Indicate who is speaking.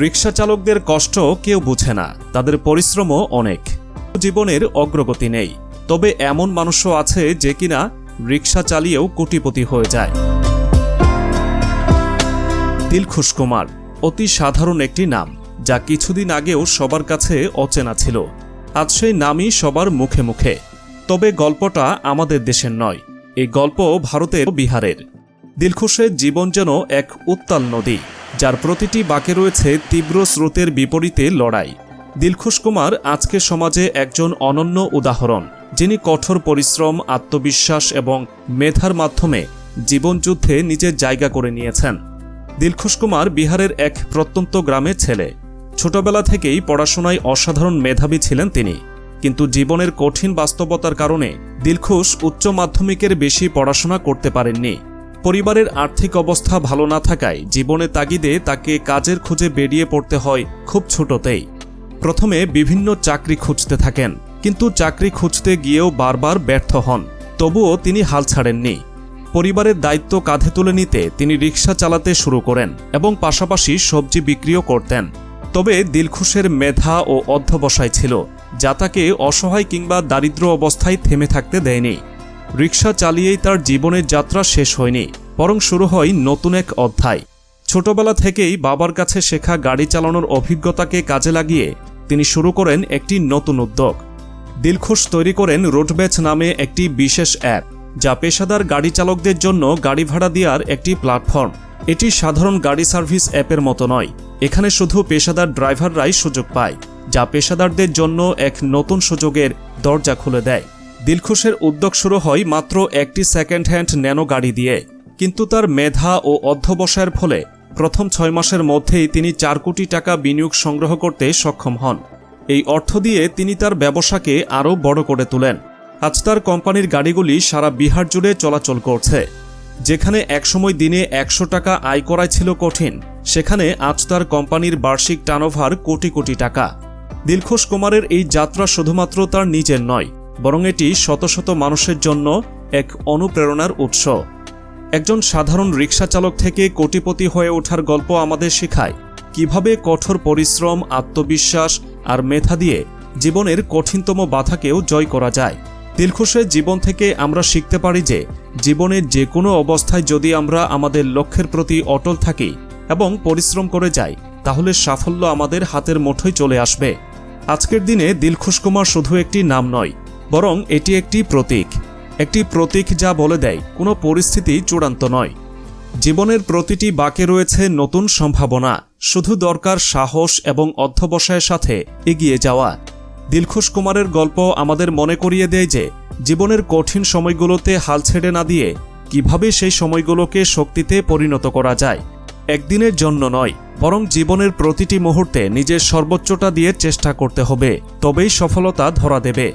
Speaker 1: রিক্সা চালকদের কষ্ট কেউ বুঝে না। তাদের পরিশ্রমও অনেক। জীবনের অগ্রগতি নেই। তবে এমন মানুষও আছে যে কিনা রিক্সা চালিয়েও কোটিপতি হয়ে যায়। দিলখুশ কুমার, অতি সাধারণ একটি নাম, যা কিছুদিন আগেও সবার কাছে অচেনা ছিল। আজ সেই নামই সবার মুখে মুখে। তবে গল্পটা আমাদের দেশের নয়, এই গল্প ভারতের বিহারের। দিলখুশের জীবন যেন এক উত্তাল নদী। যার প্রতিটি বাঁকে রয়েছে তীব্র স্রোতের বিপরীতে লড়াই। দিলখুশ কুমার আজকের সমাজে একজন অনন্য উদাহরণ, যিনি কঠোর পরিশ্রম, আত্মবিশ্বাস এবং মেধার মাধ্যমে জীবনযুদ্ধে নিজের জায়গা করে নিয়েছেন। দিলখুশ কুমার বিহারের এক প্রত্যন্ত গ্রামের ছেলে। ছোটবেলা থেকেই পড়াশোনায় অসাধারণ মেধাবী ছিলেন তিনি। কিন্তু জীবনের কঠিন বাস্তবতার কারণে দিলখুশ উচ্চ মাধ্যমিকের বেশি পড়াশোনা করতে পারেননি। পরিবারের আর্থিক অবস্থা ভালো না থাকায় জীবনে তাগিদে তাকে কাজের খুঁজে বেরিয়ে পড়তে হয় খুব ছোটতেই। প্রথমে বিভিন্ন চাকরি খুঁজতে থাকেন, কিন্তু চাকরি খুঁজতে গিয়েও বারবার ব্যর্থ হন। তবুও তিনি হাল ছাড়েননি। পরিবারের দায়িত্ব কাঁধে তুলে নিতে তিনি রিক্সা চালাতে শুরু করেন এবং পাশাপাশি সবজি বিক্রিও করতেন। তবে দিলখুশের মেধা ও অধ্যবসায় ছিল, যা তাকে অসহায় কিংবা দারিদ্র অবস্থায় থেমে থাকতে দেয়নি। রিক্সা চালিয়েই তার জীবনের যাত্রা শেষ হয়নি, বরং শুরু হয় নতুন এক অধ্যায়। ছোটবেলা থেকেই বাবার কাছে শেখা গাড়ি চালানোর অভিজ্ঞতাকে কাজে লাগিয়ে তিনি শুরু করেন একটি নতুন উদ্যোগ। দিলখুশ তৈরি করেন রোডব্যাচ নামে একটি বিশেষ অ্যাপ, যা পেশাদার গাড়ি চালকদের জন্য গাড়ি ভাড়া দেওয়ার একটি প্ল্যাটফর্ম। এটি সাধারণ গাড়ি সার্ভিস অ্যাপের মতো নয়, এখানে শুধু পেশাদার ড্রাইভাররাই সুযোগ পায়, যা পেশাদারদের জন্য এক নতুন সুযোগের দরজা খুলে দেয়। দিলখুশের উদ্যোগ শুরু হয় মাত্র একটি সেকেন্ড হ্যান্ড ন্যানো গাড়ি দিয়ে। কিন্তু তার মেধা ও অধ্যবসায়ের ফলে প্রথম ছয় মাসের মধ্যেই তিনি চার কোটি টাকা বিনিয়োগ সংগ্রহ করতে সক্ষম হন। এই অর্থ দিয়ে তিনি তার ব্যবসাকে আরও বড় করে তোলেন। আজ তার কোম্পানির গাড়িগুলি সারা বিহার জুড়ে চলাচল করছে। যেখানে একসময় দিনে একশো টাকা আয় করাই ছিল কঠিন, সেখানে আজ তার কোম্পানির বার্ষিক টার্নওভার কোটি কোটি টাকা। দিলখুশ কুমারের এই যাত্রা শুধুমাত্র তার নিজের নয় বরং এটি শত শত মানুষের জন্য এক অনুপ্রেরণার উৎস। একজন সাধারণ রিক্সা চালক থেকে কোটিপতি হয়ে ওঠার গল্প আমাদের শেখায় কীভাবে কঠোর পরিশ্রম, আত্মবিশ্বাস আর মেধা দিয়ে জীবনের কঠিনতম বাধাকেও জয় করা যায়। দিলখুশের জীবন থেকে আমরা শিখতে পারি যে জীবনের যে কোনো অবস্থায় যদি আমরা আমাদের লক্ষ্যের প্রতি অটল থাকি এবং পরিশ্রম করে যাই, তাহলে সাফল্য আমাদের হাতের মুঠোয় চলে আসবে। আজকের দিনে দিলখুশ কুমার শুধু একটি নাম নয় বরং এটি একটি প্রতীক। একটি প্রতীক যা বলে দেয়, কোনো পরিস্থিতি চূড়ান্ত নয়। জীবনের প্রতিটি বাঁকে রয়েছে নতুন সম্ভাবনা, শুধু দরকার সাহস এবং অধ্যবসায়ের সাথে এগিয়ে যাওয়া। দিলখুশ কুমারের গল্প আমাদের মনে করিয়ে দেয় যে, জীবনের কঠিন সময়গুলোতে হাল ছেড়ে না দিয়ে কীভাবে সেই সময়গুলোকে শক্তিতে পরিণত করা যায়, একদিনের জন্য নয়, বরং জীবনের প্রতিটি মুহূর্তে নিজের সর্বোচ্চটা দিয়ে চেষ্টা করতে হবে, তবেই সফলতা ধরা দেবে।